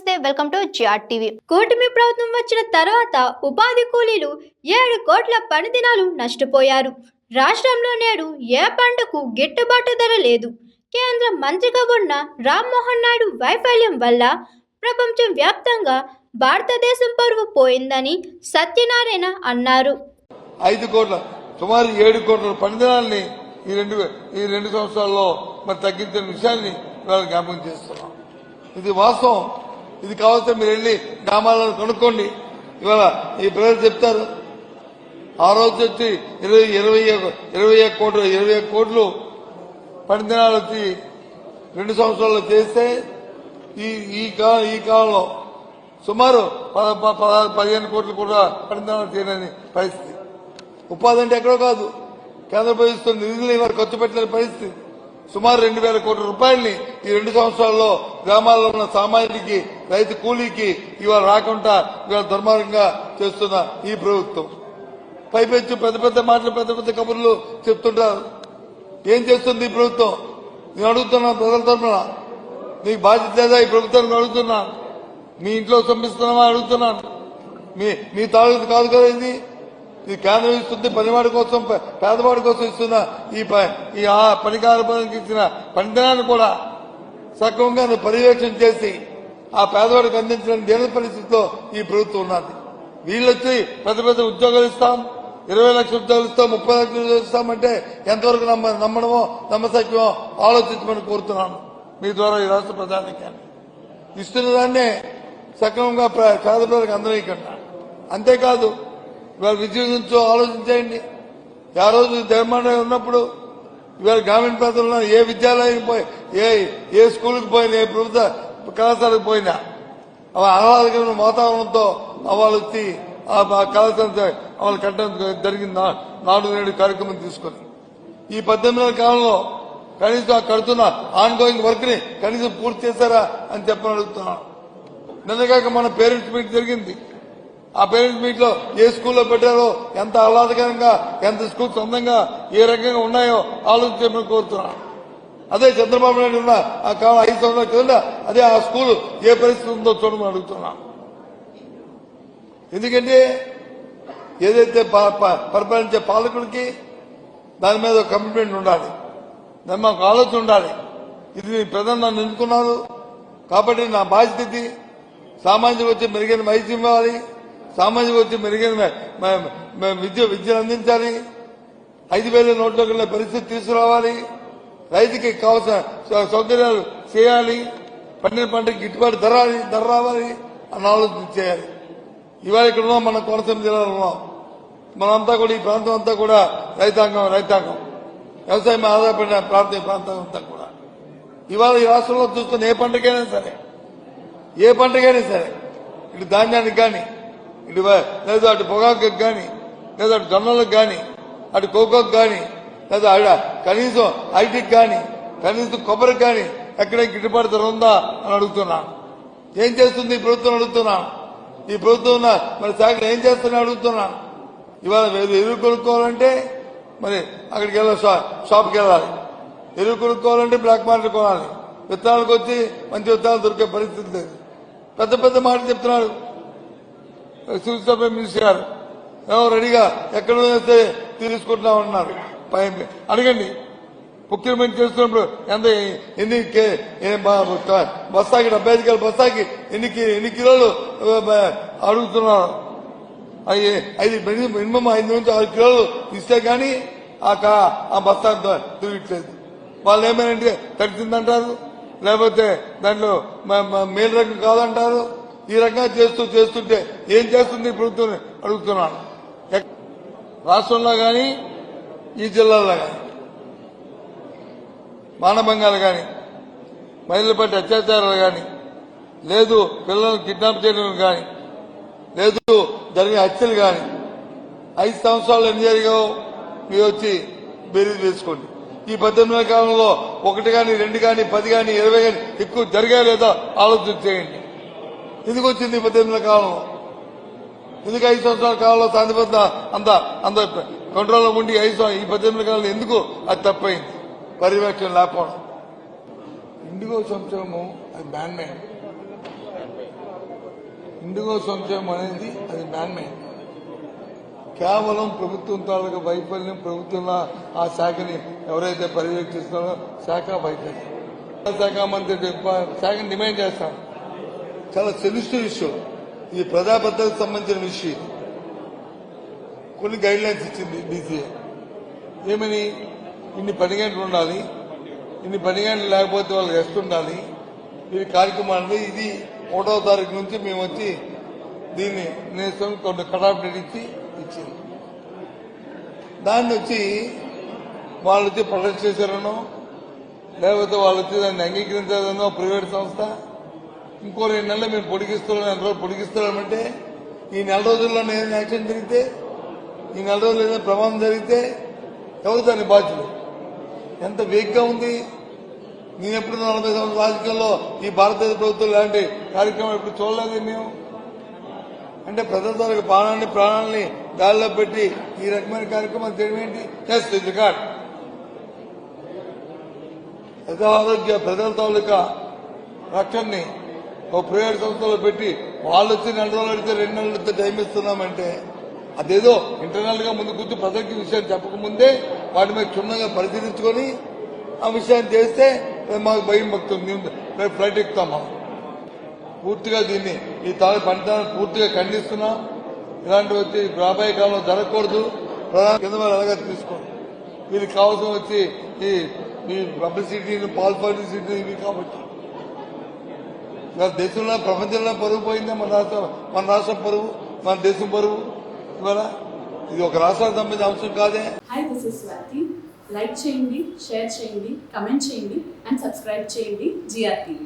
నమస్తే welcome to GR TV. కూటమి ప్రభుత్వం వచ్చిన తర్వాత ఉపాధి కూలీలు ఏడు కోట్ల పని దినాలు నష్టపోయారు. రాష్ట్రంలో నేడు ఏ పంటకు గిట్టుబాటు ధర లేదు. కేంద్ర మంత్రిగా ఉన్న రామ్మోహన్ నాయుడు వైఫల్యం వల్ల ప్రపంచం వ్యాప్తంగా భారతదేశం పరువు పోయిందని సత్యనారాయణ అన్నారు. ఐదు కోట్ల సుమారు ఏడు కోట్ల పనిదినాల్ని ఈ రెండు ఈ రెండు సంవత్సరాల్లో మరి తగ్గించిన విషయాన్ని ఇవాళ జ్ఞాపకం చేస్తున్నాం. ఇది వాస్తవం. ఇది కావాల్సిన మీరు వెళ్ళి గ్రామాలను కనుక్కోండి. ఇవాళ ఈ ప్రజలు చెప్తారు. ఆ రోజు వచ్చి ఇరవై ఇరవై ఇరవై కోట్లు ఇరవై కోట్లు కోట్లు పనిదినాలు వచ్చి రెండు సంవత్సరాలు చేస్తే ఈ ఈ కా- ఈ కాలంలో సుమారు పద- ప- పదహారు పదిహేను కోట్లు కూడా పనిదినాలు చేయలేని పరిస్థితి. ఉపాధి అంటే ఎక్కడో కాదు. కేంద్ర ప్రభుత్వం నిధులు ఇవాళ ఖర్చు పెట్టలేని పరిస్థితి. సుమారు రెండు వేల కోట్ల రూపాయల్ని ఈ రెండు సంవత్సరాల్లో గ్రామాల్లో ఉన్న సామాన్యుడికి రైతు కూలీకి ఇవాళ రాకుండా ఇవాళ దుర్మార్గంగా చేస్తున్న ఈ ప్రభుత్వం. పైపెచ్చు పెద్ద పెద్ద మాటలు పెద్ద పెద్ద కబుర్లు చెప్తుంటారు. ఏం చేస్తుంది ఈ ప్రభుత్వం? నేను అడుగుతున్నాను ప్రజల తరఫున. నీకు బాధ్యత లేదా ఈ ప్రభుత్వానికి అడుగుతున్నాను మీ ఇంట్లో సంపిస్తున్నామా అడుగుతున్నాను. మీ మీ తాలూకు కాదు కదా ఇది. ఈ కేంద్రం ఇస్తుంది పనివాడి కోసం పేదవాడి కోసం ఇస్తున్న ఈ ప- ఈ ఆ పనికార పనికి ఇచ్చిన పనిదినాన్ని కూడా సక్రమంగా పర్యవేక్షణ చేసి ఆ పేదవాడికి అందించిన దేని పరిస్థితిలో ఈ ప్రభుత్వం ఉన్నది. వీళ్ళొచ్చి పెద్ద పెద్ద ఉద్యోగాలు ఇస్తాం ఇరవై లక్షల ఉద్యోగాలు ఇస్తాం ముప్పై లక్షలు ఉద్యోగాలు ఇస్తామంటే ఎంతవరకు నమ్మ నమ్మడమో నమ్మసక్యమో ఆలోచించమని కోరుతున్నాను మీ ద్వారా ఈ రాష్ట్ర ప్రధానికి ఇస్తున్న దాన్నే సక్రమంగా పేద ప్రజలకు అందరికన్నా అంతేకాదు ఇవాళ విద్య గురించి ఆలోచించేయండి. ఆ రోజు జగన్మోహన్ ఉన్నప్పుడు ఇవాళ గ్రామీణ ప్రాంతంలో ఏ విద్యాలయానికి పోయి ఏ ఏ స్కూల్కి పోయినా ఏ ప్రభుత్వ కళాశాలకు పోయినా అవి ఆహ్లాదకరమైన వాతావరణంతో వాళ్ళు వచ్చి ఆ కళాశాల వాళ్ళు కట్టడం జరిగింది. నా- నాడు నేడు కార్యక్రమం తీసుకొని. ఈ పద్దెనిమిది కాలంలో కనీసం కడుతున్న ఆన్ గోయింగ్ వర్క్ని కనీసం పూర్తి చేశారా అని చెప్పని అడుగుతున్నాను. నిన్నగాక మన పేరెంట్స్ మీట్ జరిగింది. ఆ పేరెంట్స్ మీట్లో ఏ స్కూల్లో పెట్టారో ఎంత ఆహ్లాదకరంగా ఎంత స్కూల్ సొంతంగా ఏ రకంగా ఉన్నాయో ఆలోచించమని కోరుతున్నాను అదే చంద్రబాబు నాయుడు ఉన్న ఆ కాలం ఐదు సంవత్సరాల కింద అదే ఆ స్కూల్ ఏ పరిస్థితి ఉందో చూడమని అడుగుతున్నాను ఎందుకంటే ఏదైతే ప- ప- పరిపాలించే పాలకుడికి దాని మీద ఒక కమిట్మెంట్ ఉండాలి. దాని మాకు ఆలోచన ఉండాలి. ఇది మీ ప్రధాని నన్ను ఎన్నుకున్నారు. కాబట్టి నా బాధ్యత సామాజిక వచ్చి మెరుగైన వైద్యం ఇవ్వాలి సామాజిక వచ్చి మెరుగైన మ- విద్య విద్యను అందించాలి. ఐదు వేల నోట్లోకి పరిస్థితి తీసుకురావాలి. రైతుకి కావాల్సిన సౌ- సౌకర్యాలు చేయాలి. పండిన పంటకి గిట్టుబాటు ధర ధర రావాలి అన్న ఆలోచన చేయాలి. ఇవాళ ఇక్కడ ఉన్నాం మన కోనసీమ జిల్లాలో ఉన్నాం. మనంతా కూడా ఈ ప్రాంతం అంతా కూడా రైతాంగం రైతాంగం. వ్యవసాయం ఆధారపడిన ప్రాంతం ఈ ప్రాంతం అంతా కూడా. ఇవాళ ఈ రాష్ట్రంలో చూస్తున్న ఏ పంటకైనా సరే ఏ పంటకైనా సరే ఇటు ధాన్యానికి కానీ ఇటు లేదా అటు పొగాకు కానీ లేదా అటు జొన్నలకు కానీ అటు కోకోకు కానీ లేదా ఆడ కనీసం ఐటీకి కానీ కనీసం కొబ్బరికి కానీ ఎక్కడ గిట్టుబాటు ధర ఉందా అని అడుగుతున్నాను ఏం చేస్తుంది ఈ ప్రభుత్వం అడుగుతున్నాను ఈ ప్రభుత్వం మరి శాఖలు ఏం చేస్తున్నా అడుగుతున్నాను ఇవాళ మీరు ఎరువు కొనుక్కోవాలంటే మరి అక్కడికి వెళ్ళాలి షా- షాప్కి వెళ్ళాలి. ఎరువు కొనుక్కోవాలంటే బ్లాక్ మార్కెట్ కొనాలి. విత్తనాలకు వచ్చి మంచి విత్తనాలు దొరికే పరిస్థితి లేదు. పెద్ద పెద్ద మాటలు చెప్తున్నారు. సివిల్ మినిస్టర్ గారు. రెడీగా? ఎక్కడ వేస్తే తీసుకుంటున్నాం అన్నారు అడగండి. ప్రొక్యూర్మెంట్ చేస్తున్నప్పుడు ఎంత ఎన్ని కే- బస్తాకి డెబ్బై ఐదు కిలో బస్తాకి ఎన్ని కి- ఎన్ని కిలోలు అడుగుతున్నారు? అవి ఐదు మినిమం ఐదు నుంచి ఆరు కిలోలు ఇస్తే గానీ ఆ కా- ఆ బస్తా తిరగట్లేదు వాళ్ళు ఏమైనా తడిచిందంటారు లేకపోతే దాంట్లో మేలు రకం కాదంటారు? ఈ రకంగా చేస్తూ చేస్తుంటే ఏం చేస్తుంది ప్రభుత్వం? అడుగుతున్నాను. ఎక్- రాష్ట్రంలో గాని ఈ జిల్లాలో గాని మానభంగాలు కానీ మహిళల పట్ల అత్యాచారాలు కానీ లేదు పిల్లలను కిడ్నాప్ చేయడం కానీ లేదు జరిగే హత్యలు కానీ ఐదు సంవత్సరాలు ఎన్ని జరిగావు మీరు వచ్చి బేరీజ్ వేసుకోండి ఈ పద్దెనిమిది కాలంలో ఒకటి కానీ రెండు కానీ పది కానీ ఇరవై కానీ ఎక్కువ జరిగా లేదా ఆలోచన చేయండి. ఎందుకు వచ్చింది ఈ పద్దెనిమిది కాలం? ఎందుకు ఐదు సంవత్సరాల కాలంలో శాంతిబద్ధ అంత అంత కంట్రోల్లో ఉండి ఐదు ఈ పద్దెనిమిది కాలంలో ఎందుకు అది తప్పైంది? పర్యవేక్షణ లేకపోవడం. ఇండిగో సంక్షేమం అది బ్యాన్ మేడ్ ఇండిగో సంక్షేమం అనేది అది మ్యాన్మేడ్ కేవలం ప్రభుత్వం తాలూకా వైఫల్యం ప్రభుత్వం ఆ శాఖని ఎవరైతే పర్యవేక్షిస్తున్నారో శాఖ వైఫల్యం. శాఖ మంత్రి శాఖని డిమాండ్ చేస్తాం. చాలా సెన్సిటివ్ విషయం. ఇది ప్రజాభద్రతకు సంబంధించిన విషయం. కొన్ని గైడ్ లైన్స్ ఇచ్చింది బీసీఏ ఏమని? ఇన్ని పని గంటలు ఉండాలి. ఇన్ని పని గంటలు లేకపోతే వాళ్ళు రెస్ట్ ఉండాలి. ఇది కార్యక్రమాన్ని ఇది ఒకటో తారీఖు నుంచి మేము వచ్చి దీన్ని నేస్తాం కొన్ని కటాఫ్ డేట్ ఇచ్చి ఇచ్చింది. దాన్ని వచ్చి వాళ్ళు వచ్చి ప్రొటెక్ట్ చేశారనో లేకపోతే వాళ్ళు వచ్చి దాన్ని అంగీకరించారనో ప్రైవేట్ సంస్థ ఇంకో రెండు నెలలు మేము పొడిగిస్తున్నాం నెల రోజులు పొడిగిస్తున్నామంటే ఈ నెల రోజుల్లో ఏదైనా యాక్సిడెంట్ జరిగితే ఈ నెల రోజులు ఏదైనా ప్రమాదం జరిగితే ఎవరు దాని బాధ్యులు? ఎంత వేగ్గా ఉంది? నేను ఎప్పుడు నలభై సంవత్సరాల రాజకీయాల్లో ఈ భారతదేశ ప్రభుత్వం లాంటి కార్యక్రమం ఎప్పుడు చూడలేదు మేము అంటే ప్రజల ప్రాణాన్ని ప్రాణాలని గాల్లో పెట్టి ఈ రకమైన కార్యక్రమం చేయడం ఏంటి? ఎస్ రికార్డ్ ప్రజా ఆరోగ్య ప్రజల తాలూకా రక్షణని ఒక ప్రైవేట్ సంస్థలో పెట్టి వాళ్ళు వచ్చి నెల రోజులు అడిగితే రెండు నెలలు అడిగితే టైం ఇస్తున్నామంటే అదేదో ఇంటర్నల్గా ముందు గుర్తు ప్రజలకి విషయాన్ని చెప్పకముందే వాటి మీద క్షుణ్ణంగా పరిశీలించుకొని ఆ విషయాన్ని చేస్తే మాకు భయం భక్తుంది రేపు ఫ్లైట్ ఎక్కుతామా? పూర్తిగా దీన్ని ఈ తాలూ పంటను పూర్తిగా ఖండిస్తున్నాం. ఇలాంటి వచ్చి రాబోయే కాలంలో జరగకూడదు. ప్రధాన కింద అలాగే తీసుకోండి. వీరికి కావాల్సిన వచ్చి ఈ ఈ పబ్లిసిటీ పాల్ పబ్లిసిటీ ఇవి కాబట్టి. ఇవాళ దేశంలో ప్రపంచంలో పరువు పోయిందే మన రాష్ట్రం మన రాష్ట్రం పరువు మన దేశం పరువు. ఇవాళ ఇది ఒక రాష్ట్రానికి సంబంధించిన అంశం కాదే. Hi this is Swathi like చేయండి షేర్ చేయండి కమెంట్ చేయండి అండ్ సబ్స్క్రైబ్ చేయండి జిఆర్టీవీ